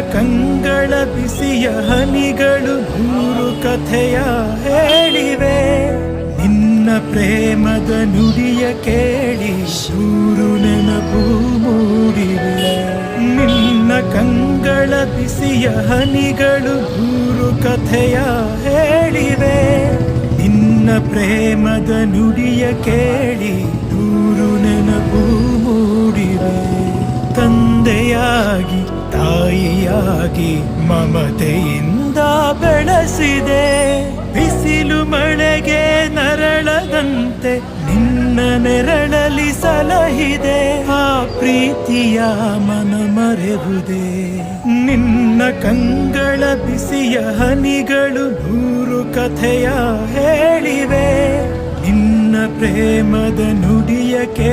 ಕಂಗಳ ಬಿಸಿಯ ಹನಿಗಳು ನೂರು ಕಥೆಯ ಹೇಳಿವೆ. ನಿನ್ನ ಪ್ರೇಮದ ನುಡಿಯ ಕೇಳಿ ಶೂರು ನೆನಪು ಮೂಡಿವೆ. ನಿನ್ನ ಕಂಗಳ ಬಿಸಿಯ ಹನಿಗಳು ನೂರು ಕಥೆಯ ಹೇಳಿವೆ. ನಿನ್ನ ಪ್ರೇಮದ ನುಡಿಯ ಕೇಳಿ ತಂದೆಯಾಗಿ, ತಾಯಿಯಾಗಿ ಮಮತೆಯಿಂದ ಬೆಳೆಸಿದೆ. ಬಿಸಿಲು ಮಳೆಗೆ ನರಳದಂತೆ ನಿನ್ನ ನೆರಳಲಿ ಸಲಹಿದೆ. ಆ ಪ್ರೀತಿಯ ಮನ ಮರೆವುದೇ. ನಿನ್ನ ಕಂಗಳ ಬಿಸಿಯ ಹನಿಗಳು ನೂರು ಕಥೆಯ ಹೇಳಿವೆ. ನಿನ್ನ ಪ್ರೇಮದ ನುಡಿಯ ಕೇಳಿ ನೂರು ನೆನಪು